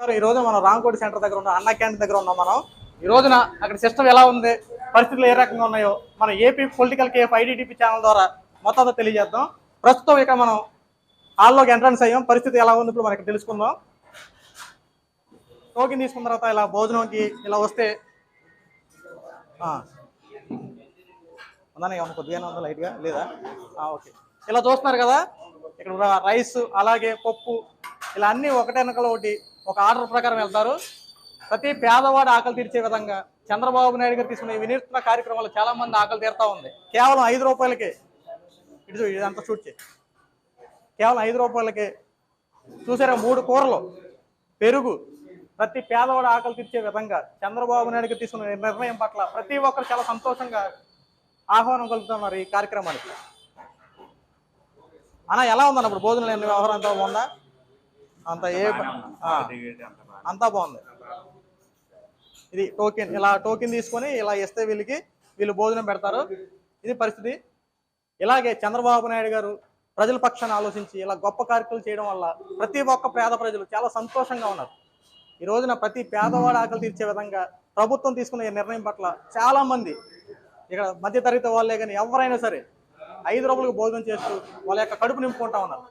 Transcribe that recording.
Sir, ఈ రోజు మనం రాంకోటి సెంటర్ దగ్గర ఉన్న అన్న క్యాంటీన్ దగ్గర ఉన్నాం మనం. ఈ రోజున అక్కడ సిస్టమ్ ఎలా ఉంది పరిస్థితులు ఏ రకంగా ఉన్నాయో మన AP political cafe IDTP channel ద్వారా మొత్తం తెలియజేద్దాం. ప్రస్తుతం ఇక మనం హాల్లోకి ఎంట్రన్స్ అయ్యాం. పరిస్థితి ఎలా ఉంది ఇప్పుడు మనకి తెలుసుకుందాం. టోకెన్ తీసుకున్న తర్వాత ఇలా భోజనంకి ఇలా వస్తే ఉందా ఏమన్నా కొద్దిగానే ఉందా లైట్గా లేదా? ఓకే ఇలా చూస్తున్నారు కదా ఇక్కడ రైస్ అలాగే పప్పు ఇలా అన్నీ ఒకటే వెనకాల ఒకటి ఒక ఆర్డర్ ప్రకారం వెళ్తారు. ప్రతి పేదవాడు ఆకలి తీర్చే విధంగా చంద్రబాబు నాయుడు గారు తీసుకున్న వినూత్న కార్యక్రమాలు చాలా మంది ఆకలి తీరుతా ఉంది. కేవలం ఐదు రూపాయలకే ఇటు ఇదంతా షూట్ చేయి. కేవలం ఐదు రూపాయలకే చూసారా మూడు కూరలు. పెరుగు. ప్రతి పేదవాడు ఆకలి తీర్చే విధంగా చంద్రబాబు నాయుడు తీసుకున్న నిర్ణయం పట్ల ప్రతి ఒక్కరు చాలా సంతోషంగా ఆహ్వానం కలుగుతున్నారు ఈ కార్యక్రమానికి. అన్న ఎలా ఉందన్న ఇప్పుడు భోజనం ఎన్ని వ్యవహారం అంతా బాగుందా అంత ఏ అంతా బాగుంది. ఇది టోకెన్ ఇలా టోకెన్ తీసుకొని ఇలా ఇస్తే వీళ్ళకి వీళ్ళు భోజనం పెడతారు. ఇది పరిస్థితి. ఇలాగే చంద్రబాబు నాయుడు గారు ప్రజల పక్షాన్ని ఆలోచించి ఇలా గొప్ప కార్యక్రమాలు చేయడం వల్ల ప్రతి ఒక్క పేద ప్రజలు చాలా సంతోషంగా ఉన్నారు. ఈ రోజున ప్రతి పేదవాడు ఆకలి తీర్చే విధంగా ప్రభుత్వం తీసుకున్న ఈ నిర్ణయం పట్ల చాలా మంది ఇక్కడ మధ్యతరగతి వాళ్ళే కానీ ఎవరైనా సరే ఐదు రూపాయలకు భోజనం చేస్తూ వాళ్ళ యొక్క కడుపు నింపుకుంటా ఉన్నారు.